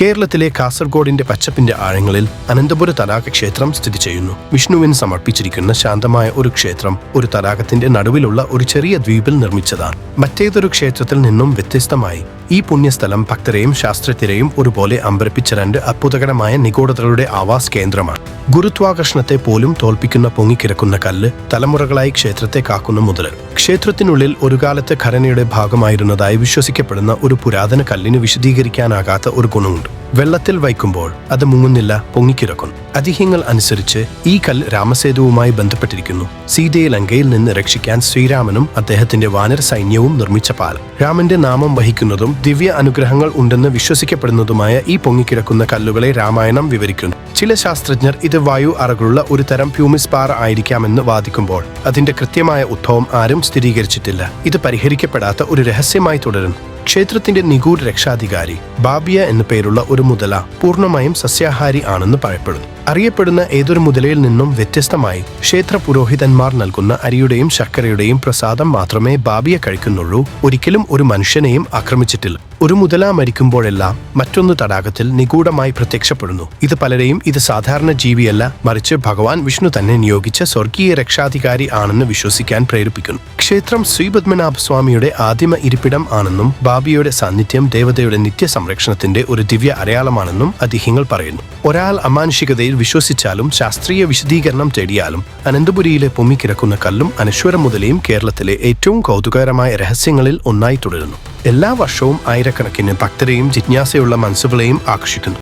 കേരളത്തിലെ കാസർഗോഡിന്റെ പച്ചപ്പിന്റെ ആഴങ്ങളിൽ അനന്തപുര തടാക ക്ഷേത്രം സ്ഥിതി ചെയ്യുന്നു. വിഷ്ണുവിന് സമർപ്പിച്ചിരിക്കുന്ന ശാന്തമായ ഒരു ക്ഷേത്രം ഒരു തടാകത്തിന്റെ നടുവിലുള്ള ഒരു ചെറിയ ദ്വീപിൽ നിർമ്മിച്ചതാണ്. മറ്റേതൊരു ക്ഷേത്രത്തിൽ നിന്നും വ്യത്യസ്തമായി ഈ പുണ്യസ്ഥലം ഭക്തരെയും ശാസ്ത്രജ്ഞരെയും ഒരുപോലെ അമ്പരപ്പിച്ച രണ്ട് അത്ഭുതകരമായ നിഗൂഢതകളുടെ ആവാസ് കേന്ദ്രമാണ്. ഗുരുത്വാകർഷണത്തെ പോലും തോൽപ്പിക്കുന്ന പൊങ്ങിക്കിടക്കുന്ന കല്ല് തലമുറകളായി ക്ഷേത്രത്തെ കാക്കുന്ന മുതൽ ക്ഷേത്രത്തിനുള്ളിൽ ഒരു കാലത്ത് ഘടനയുടെ ഭാഗമായിരുന്നതായി വിശ്വസിക്കപ്പെടുന്ന ഒരു പുരാതന കല്ലിന് വിശദീകരിക്കാനാകാത്ത ഒരു ഗുണമുണ്ട്. വെള്ളത്തിൽ വയ്ക്കുമ്പോൾ അത് മുങ്ങുന്നില്ല പൊങ്ങിക്കിടക്കും. അതിഹ്യങ്ങൾ അനുസരിച്ച് ഈ കല്ല് രാമസേതുവുമായി ബന്ധപ്പെട്ടിരിക്കുന്നു. സീതയെ ലങ്കയിൽ നിന്ന് രക്ഷിക്കാൻ ശ്രീരാമനും അദ്ദേഹത്തിന്റെ വാനര സൈന്യവും നിർമ്മിച്ച പാലം. രാമന്റെ നാമം വഹിക്കുന്നതും ദിവ്യ അനുഗ്രഹങ്ങൾ ഉണ്ടെന്ന് വിശ്വസിക്കപ്പെടുന്നതുമായ ഈ പൊങ്ങിക്കിടക്കുന്ന കല്ലുകളെ രാമായണം വിവരിക്കുന്നു. ചില ശാസ്ത്രജ്ഞർ ഇത് വായു അറകളുള്ള ഒരു തരം പ്യൂമിസ്പാറ ആയിരിക്കാമെന്ന് വാദിക്കുമ്പോൾ അതിന്റെ കൃത്യമായ ഉദ്ഭവം ആരും സ്ഥിരീകരിച്ചിട്ടില്ല. ഇത് പരിഹരിക്കപ്പെടാത്ത ഒരു രഹസ്യമായി തുടരുന്നു. ക്ഷേത്രത്തിന്റെ നിഗൂഢ രക്ഷാധികാരി ബാബിയ എന്നു പേരുള്ള ഒരു മുതല പൂർണമായും സസ്യാഹാരി ആണെന്ന് പറയപ്പെടുന്നു. അറിയപ്പെടുന്ന ഏതൊരു മുതലയിൽ നിന്നും വ്യത്യസ്തമായി ക്ഷേത്ര പുരോഹിതന്മാർ നൽകുന്ന അരിയുടെയും ശർക്കരയുടെയും പ്രസാദം മാത്രമേ ബാബിയെ കഴിക്കുന്നുള്ളൂ. ഒരിക്കലും ഒരു മനുഷ്യനെയും ആക്രമിച്ചിട്ടില്ല. ഒരു മുതല മരിക്കുമ്പോഴെല്ലാം മറ്റൊന്ന് തടാകത്തിൽ നിഗൂഢമായി പ്രത്യക്ഷപ്പെടുന്നു. ഇത് പലരെയും ഇത് സാധാരണ ജീവിയല്ല മറിച്ച് ഭഗവാൻ വിഷ്ണു തന്നെ നിയോഗിച്ച സ്വർഗീയ രക്ഷാധികാരി ആണെന്ന് വിശ്വസിക്കാൻ പ്രേരിപ്പിക്കുന്നു. ക്ഷേത്രം ശ്രീപത്മനാഭ സ്വാമിയുടെ ആദിമ ഇരിപ്പിടം ആണെന്നും ബാബിയുടെ സാന്നിധ്യം ദേവതയുടെ നിത്യ സംരക്ഷണത്തിന്റെ ഒരു ദിവ്യ അടയാളമാണെന്നും അതിഹ്യങ്ങൾ പറയുന്നു. ഒരാൾ അമാനുഷികതയിൽ വിശ്വസിച്ചാലും ശാസ്ത്രീയ വിശദീകരണം തേടിയാലും അനന്തപുരിയിലെ പൊമ്മിക്കിടക്കുന്ന കല്ലും അനശ്വരം മുതലയും കേരളത്തിലെ ഏറ്റവും കൗതുകകരമായ രഹസ്യങ്ങളിൽ ഒന്നായി തുടരുന്നു. എല്ലാ വർഷവും ആയിരക്കണക്കിന് ഭക്തരെയും ജിജ്ഞാസയുള്ള മനസ്സുകളെയും ആകർഷിക്കുന്നു.